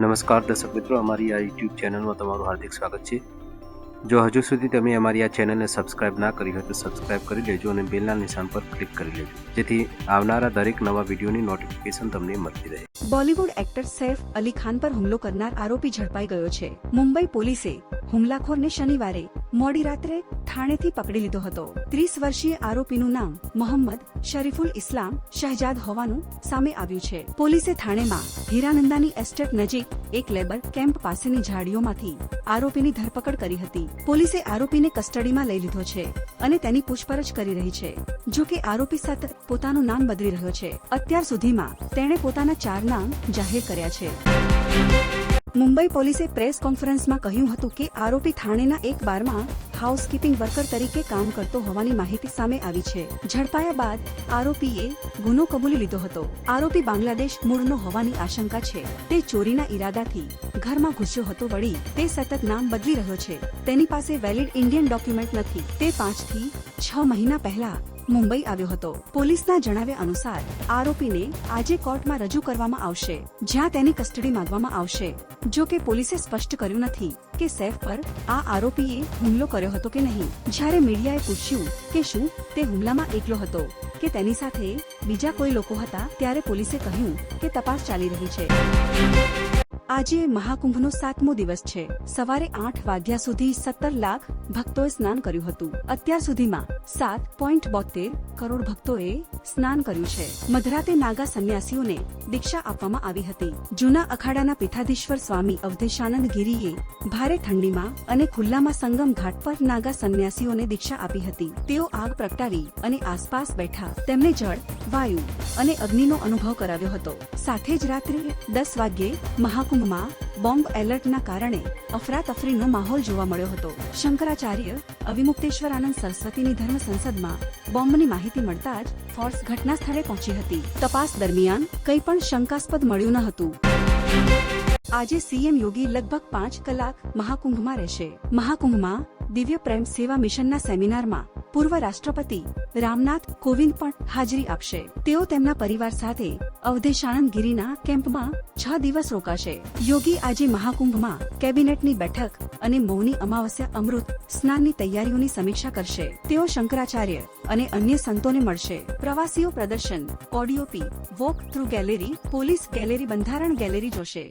નમસ્કાર દર્શક મિત્રો, અમારી આ યુટ્યુબ ચેનલમાં તમારું હાર્દિક સ્વાગત છે. જો હજુ સુધી તમે અમારી આ ચેનલને સબસ્ક્રાઇબ ના કરી હોય તો સબસ્ક્રાઇબ કરી લેજો અને બેલના નિશાન પર ક્લિક કરી લેજો. જેથી આવનારા દરેક નવા વિડીયોની નોટિફિકેશન તમને મળતી રહે. બોલિવૂડ એક્ટર સૈફ અલી ખાન પર હુમલો કરનાર આરોપી ઝડપાઈ ગયો છે. મુંબઈ પોલીસે હુમલાખોરને શનિવારે મોડી રાત્રે થાણેથી પકડી લીધો હતો. ત્રીસ વર્ષીય આરોપીનું નામ મોહમ્મદ શરીફુલ ઇસ્લામ શહેજાદ હોવાનું સામે આવ્યું છે. પોલીસે થાણેમાં હીરાનંદાની એસ્ટેટ નજીક એક લેબર કેમ્પ પાસેની ઝાડીઓમાંથી આરોપીની ધરપકડ કરી હતી. પોલીસે આરોપીને કસ્ટડીમાં લઈ લીધો છે અને તેની પૂછપરછ કરી રહી છે. જો કે આરોપી સતત પોતાનું નામ બદલી રહ્યો છે. અત્યાર સુધીમાં તેણે પોતાના ચાર નામ જાહેર કર્યા છે. મુંબઈ પોલીસે પ્રેસ કોન્ફરન્સમાં કહ્યું હતું કે આરોપી થાણેના એક બારમાં હાઉસકીપિંગ વર્કર તરીકે કામ કરતો હોવાની માહિતી સામે આવી છે. ઝડપાયા બાદ આરોપીએ ગુનો કબૂલી લીધો હતો. આરોપી બાંગ્લાદેશ મૂળનો હોવાની આશંકા છે. તે ચોરીના ઈરાદાથી ઘરમાં ઘૂસ્યો હતો. વળી તે સતત નામ બદલી રહ્યો છે. તેની પાસે વેલિડ ઇન્ડિયન ડોક્યુમેન્ટ નથી. તે પાંચથી છ મહિના પહેલા મુંબઈ આવ્યો હતો. પોલીસના જણાવ્યા અનુસાર, આરોપીને આજે કોર્ટમાં રજૂ કરવામાં આવશે, જ્યાં તેની કસ્ટડી માંગવામાં આવશે. જો કે પોલીસે સ્પષ્ટ કર્યું નથી કે સૈફ પર આ આરોપીએ હુમલો કર્યો હતો કે નહીં. જ્યારે મીડિયાએ પૂછ્યું કે શું તે હુમલામાં એકલો હતો, કે તેની સાથે બીજા કોઈ લોકો હતા, ત્યારે પોલીસે કહ્યું કે તપાસ ચાલી રહી છે. આજે મહાકુંભનો સાતમો દિવસ છે. સવારે આઠ વાગ્યા સુધી સત્તર લાખ ભક્તોએ સ્નાન કર્યું હતું. અત્યાર સુધીમાં સાત પોઈન્ટ બોતેર કરોડ ભક્તોએ સ્નાન કર્યું છે. મધરાતે નાગા સંન્યાસીઓને દીક્ષા આપવામાં આવી હતી. જૂના અખાડાના પીઠાધીશ્વર સ્વામી અવધેશાનંદ ગિરીએ ભારે ઠંડીમાં અને ખુલ્લામાં સંગમ ઘાટ પર નાગા સંન્યાસીઓને દીક્ષા આપી હતી. તેઓ આગ પ્રગટાવી અને આસપાસ બેઠા. તેમને જળ વાયુ અને અગ્નિનો અનુભવ કરાવ્યો હતો. સાથે જ રાત્રે દસ વાગ્યે મહાકુંભમાં બોમ્બ એલર્ટના કારણે અફરાતફરીનો માહોલ જોવા મળ્યો હતો. શંકરાચાર્ય અવિમુક્તેશ્વર આનંદ સરસ્વતીની ધર્મ સંસદમાં બોમ્બની માહિતી મળતા જ ફોર્સ ઘટના સ્થળે પહોંચી હતી. તપાસ દરમિયાન કંઈ પણ શંકાસ્પદ મળ્યું ન હતું. આજે સીએમ યોગી લગભગ પાંચ કલાક મહાકુંભમાં રહેશે. મહાકુંભમાં દિવ્ય પ્રેમ સેવા મિશનના સેમિનારમાં પૂર્વ રાષ્ટ્રપતિ રામનાથ કોવિંદ પણ હાજરી આપશે. તેઓ તેમના પરિવાર સાથે અવધેશાનંદ ગિરીના કેમ્પમાં છ દિવસ રોકાશે. યોગી આજે મહાકુંભમાં કેબિનેટની બેઠક અને મૌની અમાવસ્યા અમૃત સ્નાનની તૈયારીઓની સમીક્ષા કરશે. તેઓ શંકરાચાર્ય અને અન્ય સંતોને મળશે. પ્રવાસીઓ પ્રદર્શન ઓડિયોપી walk through gallery, police gallery, બંધારણ ગેલેરી જોશે.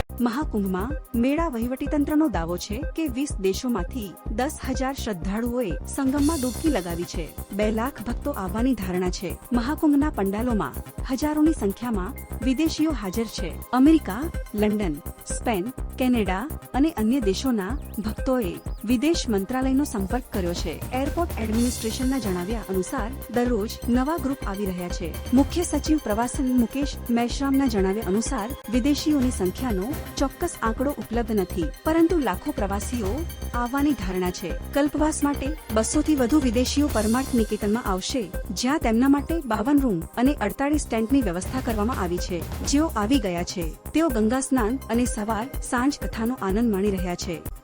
મહાકુંભમાં મેળા વહીવટીતંત્રનો દાવો છે કે વીસ દેશોમાંથી દસ હજાર શ્રદ્ધાળુઓએ સંગમમાં ડૂબકી લગાવી છે. બે લાખ ભક્તો આવવાની ધારણા છે. મહાકુંભના પંડાલોમાં હજારોની સંખ્યામાં વિદેશીઓ હાજર છે. અમેરિકા, લંડન, સ્પેન, કેનેડા અને અન્ય દેશોના ભક્તોએ વિદેશ મંત્રાલયનો સંપર્ક કર્યો છે. એરપોર્ટ એડમિનિસ્ટ્રેશનના જણાવ્યા અનુસાર, દરરોજ નવા ગ્રુપ આવી રહ્યા છે. મુખ્ય સચિવ પ્રવાસન મુકેશ મેશ્રામના જણાવ્યા અનુસાર, વિદેશીઓની સંખ્યાનો ચોક્કસ આંકડો ઉપલબ્ધ નથી. પરંતુ લાખો પ્રવાસીઓ આવવાની ધારણા છે. કલ્પવાસ માટે બસો થી વધુ વિદેશીઓ પરમાર્થ નિકેતનમાં આવશે, જ્યાં તેમના માટે બાવન રૂમ અને અડતાલીસ ટેન્ટની વ્યવસ્થા કરવામાં આવી છે. જેઓ આવી ગયા છે. તેઓ ગંગા સ્નાન અને સવાર સાંજ કથાનો આનંદ માણી રહ્યા છે.